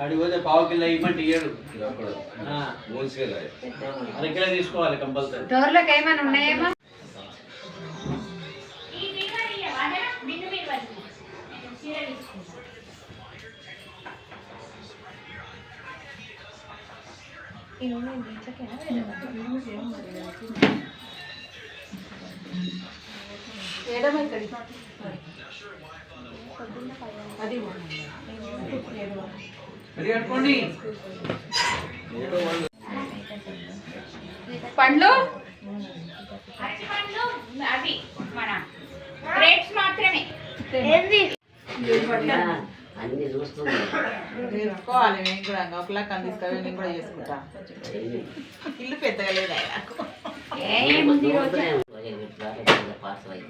ఆడికి పోతే పావు కిలో ఇవ్వమంటే ఇయ్యడు. అక్కడ ఆ, హోల్సేల్ అర కిలో తీసుకోవాలి కంపల్సరీ. డోర్లకు ఏమైనా ఉన్నాయేమో అది కట్టుకోండి పండ్లు? అవి మన గ్రేప్స్ మాత్రమే. ఏంది? అన్ని చూస్తుంది చేసుకోవాలి నేను కూడా. నేను కూడా చేసుకుంటా. ఇల్లు పెద్దగా లేదా? నాకు ఏముంది రోజు? పార్సల్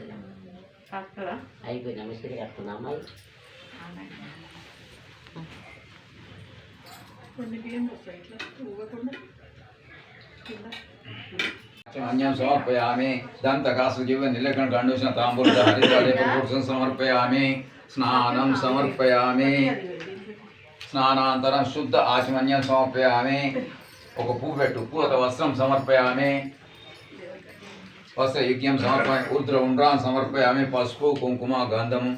కొన్ని బియ్యం మిస్త్రీ ఇట్లా ఊగకుండా అన్యం సమర్పయామి దంతకాసు నిలకణ కండూషణ తాంబూల హరిద్రాడే పురుషం సమర్పయామి స్నానం సమర్పయామి స్నానాంతరం శుద్ధ ఆచమన్యం సమర్పయామి ఒక పువ్వు పెట్టు పూత వస్త్రం సమర్పయామి వస్త్ర యజ్ఞం సమర్ప ఉద్ర ఉండ్రాం సమర్పయామి పసుపు కుంకుమ గంధము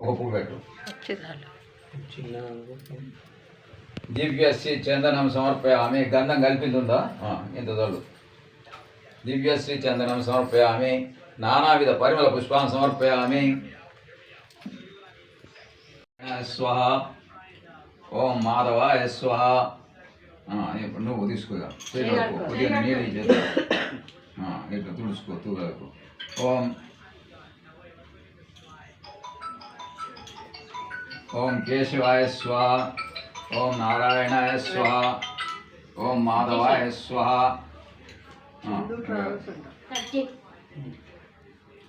ఒక పువ్వు పెట్టు. దివ్యశ్రీ చందనం సమర్పయామి. గంధం కలిపింది ఆ, ఇంత తోడు. దివ్యశ్రీ చందనం సమర్పయామి. నానావిధ పరిమళ పుష్పాన్ని సమర్పయామి. స్వహ. ఓం మాధవాయ స్వహ. ఆ, ఇప్పుడు నువ్వు చేతులకు కొద్దిగా నీళ్ళు ఇట్లా తుడుచుకో తూగలకు. ఓం ఓం కేశవాయ స్వాహ ఓం నారాయణాయ స్వాహ ఓం మాధవాయ స్వాహ ఆ,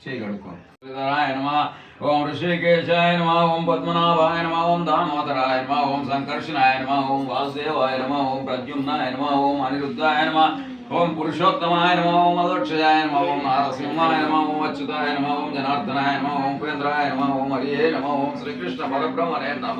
చేయి కడుక్కో శ్రీధరాయ నమ ఓం ఋషికేశాయ నమ ఓం పద్మనాభాయ నమ ఓం దామోదరాయ నమ ఓం సంకర్షణాయ నమ ఓం వాసుదేవాయ నమ ఓం ప్రద్యుమ్నాయ నమ ఓం పురుషోత్తమాయ నమ ఓం అదోక్షయాయ నమ ఓం నారసింహాయ నమ ఓం అచ్యుతాయ నమ ఓం జనార్దనాయ నమ ఓం ఉపేంద్రాయ నమ ఓం హరియే నమ ఓం శ్రీకృష్ణ పరబ్రహ్మణే నమ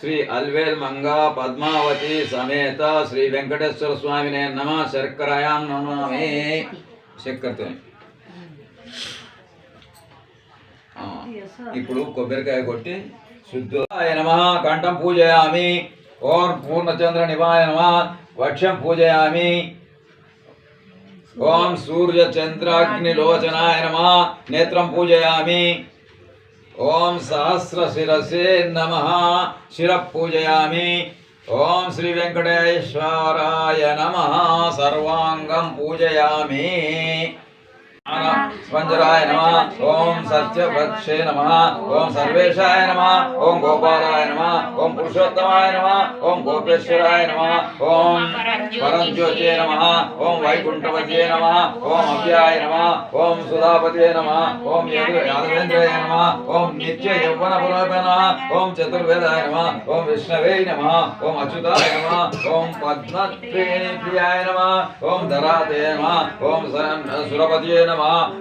శ్రీ అల్వేల్ మంగ పద్మావతి సమేత శ్రీ వెంకటేశ్వర స్వామినే నమ శర్కరాయాం నమామి చక్కెరతో ఇప్పుడు కొబ్బరికాయ కొట్టి శుద్ధాయ నమ. కంఠం పూజయామి. ఓం పూర్ణచంద్ర నివాయ నమ. వక్షం పూజయామి. ఓం సూర్య చంద్రాగ్ని లోచనాయ నమ. నేత్రం పూజయామి. ఓం సహస్ర శిరసే నమ. శిర పూజయామి. ఓం శ్రీ వెంకటేశ్వరాయ నమ. సర్వాంగం పూజయామి. స్పంజరాయ నమ ఓం సత్యవక్షే నమ ఓం సర్వేశాయ నమ ఓం గోపాలాయ నమ ఓం పురుషోత్తమాయ నమ ఓం గోపేశ్వరాయ నమ ఓం పరంజ్యోతే నమ ఓం వైకుంఠవతే నమ ఓం అవ్యాయ నమ ఓం సుధాపతే నమ ఓం యాదవేంద్రాయ నమ ఓం నిత్య యౌవన పురోగమ ఓం చతుర్వేదాయ నమ ఓం విష్ణవే నమ ఓం అచ్యుతాయ నమ ఓం పద్మప్రియాయ నమ ఓం ధరాతే నమ ఓం సురపతియే నమ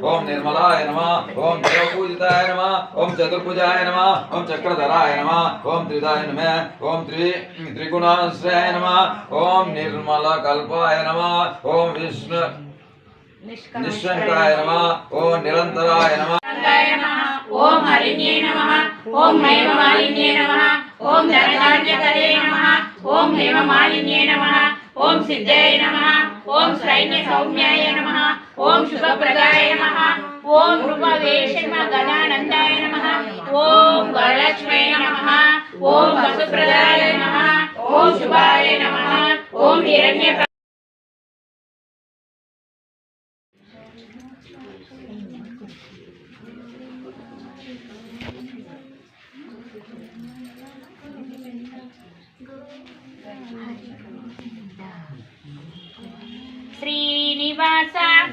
ఓం నిర్మలాయ నమ ఓం దేవపూజితాయ నమ ఓం చతుర్భుజాయ నమ ఓం చక్రధరాయ నమ ఓం త్రిదాయ నమ ఓం త్రి త్రిగుణాశ్రయాయ నమ ఓం నిర్మల కల్పాయ నమ ఓం విష్ణు నిశ్శంకాయ నమ ఓం నిరంతరాయ నమ శాంతాయ నమః ఓం హరిణ్యే నమః ఓం హేమమాలిన్యే నమః ఓం ధనధాన్యకరే నమః ఓం హేమమాలిన్యే నమః ఓం సిద్ధాయ నమః ఓం శ్రైన్య సౌమ్యాయ నమః ఓం శుభప్రదాయ నమః ఓం రూపవేషమ గణానందాయ నమః ఓం వరలక్ష్మే నమః ఓం వసుప్రదాయ నమః ఓం శుభాయ నమః ఓం హిరణ్య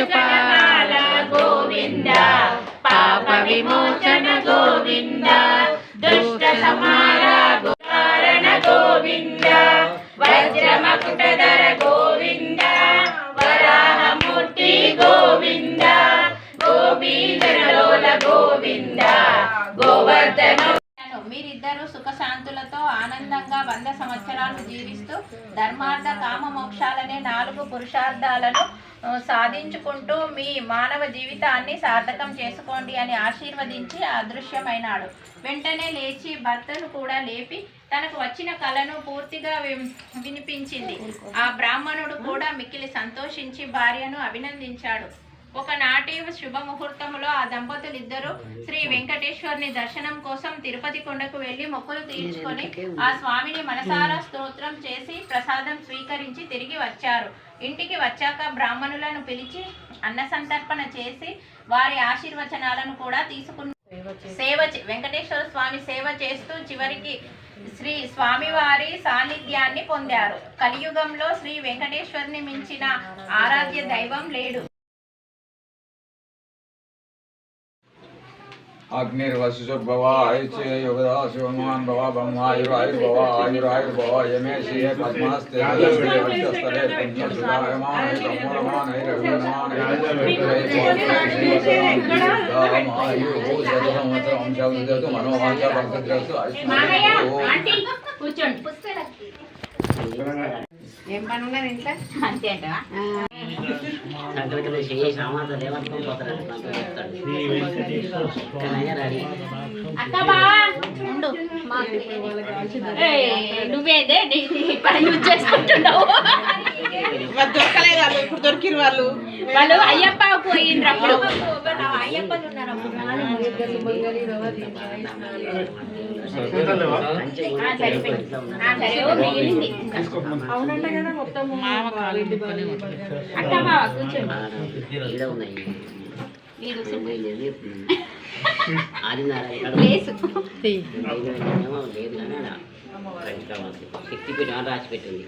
పశుపాల గోవింద పాప విమోచన గోవింద దుష్ట సమార కారణ గోవింద వజ్రమకుటధర గోవింద. సంవత్సరాలు జీవిస్తూ ధర్మార్థ కామ మోక్షాలనే నాలుగు పురుషార్థాలను సాధించుకుంటూ మీ మానవ జీవితాన్ని సార్థకం చేసుకోండి అని ఆశీర్వదించి అదృశ్యమైనాడు వెంటనే లేచి భర్తను కూడా లేపి తనకు వచ్చిన కళను పూర్తిగా వినిపించింది. ఆ బ్రాహ్మణుడు కూడా మిక్కిలి సంతోషించి భార్యను అభినందించాడు. ఒకనాటి శుభముహూర్తంలో ఆ దంపతులిద్దరూ శ్రీ వెంకటేశ్వరుని దర్శనం కోసం తిరుపతి కొండకు వెళ్ళి మొక్కులు తీర్చుకొని ఆ స్వామిని మనసారా స్తోత్రం చేసి ప్రసాదం స్వీకరించి తిరిగి వచ్చారు. ఇంటికి వచ్చాక బ్రాహ్మణులను పిలిచి అన్న సంతర్పణ చేసి వారి ఆశీర్వచనాలను కూడా తీసుకున్న సేవ వెంకటేశ్వర స్వామి సేవ చేస్తూ చివరికి శ్రీ స్వామివారి సాన్నిధ్యాన్ని పొందారు. కలియుగంలో శ్రీ వెంకటేశ్వరుని మించిన ఆరాధ్య దైవం లేడు. अग्निर्वशिषुभवायुगदाशिवमान भवा ब्रह्मायुरायुर्भवा आयुरायुर्भवा यमे श्रिये पद्मास्ते वक्षस्तरे पुण्यसुधायमानै ब्रह्मणमानै रघुवनमानै मनोवांचा भक्तग्रस्त ఏం పని ఉన్నది ఇంట్లో అంతే అంటవా? రెడీ. అక్క బావా. ఉండు. నువ్వేదే పని యూజ్ చేసుకుంటున్నావు. దొరకలేదు వాళ్ళు ఇప్పుడు దొరికిరు వాళ్ళు. వాళ్ళు అయ్యప్ప పోయిండ్రు అప్పుడు. అయ్యప్పలు ఉన్నారు అప్పుడు ఆ, కూర్చోండి శక్తి పీఠం రాసి పెట్టింది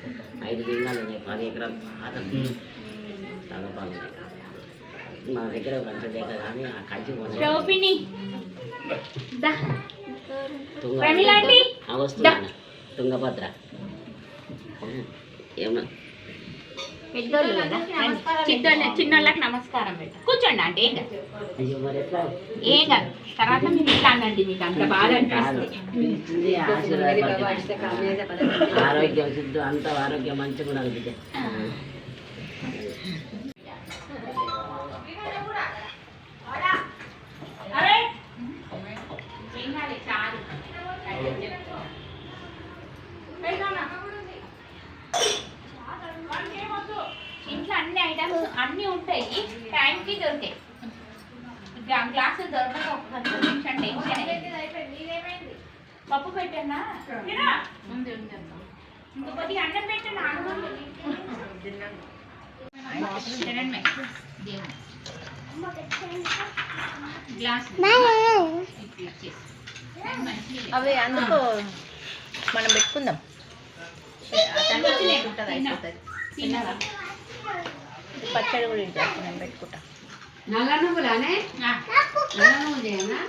ఐదు లింగాలు ఉన్నాయి పది ఎకరాలు పాత చాలా బాగుంది మా దగ్గర కానీ ఆ కంచి శోభిని వస్తున్నా తుంగభద్ర. ఏమన్నా? చిన్నోళ్ళకి నమస్కారం కూర్చోండి అంటే ఏం కాదు? అయ్యో మరి ఎట్లా? ఏం కాదు. తర్వాత మీరు ఇట్లా అనండి మీకు అంత అనిపిస్తుంది. ఆరోగ్యం సిద్ధు అంత ఆరోగ్యం మంచిగా ఉండాలి అరే ఏం కాదు చాలు ఇంట్లో అన్ని ఉంటాయి. టైంకి దొరికాయి. గ్లా- గ్లాసులు దొరకక ఒక నిమిషం టెన్షన్ పప్పు పెట్టానా తినా? ఉంది ఉంది అమ్మ. ఇంక కొద్దిగా అన్నం పెట్టాను తినండి. దేవుడు గ్లాస్. అవి అందుకో మనం పెట్టుకుందాం. పచ్చడి కూడా మనం పెట్టుకుంటాం ఆ.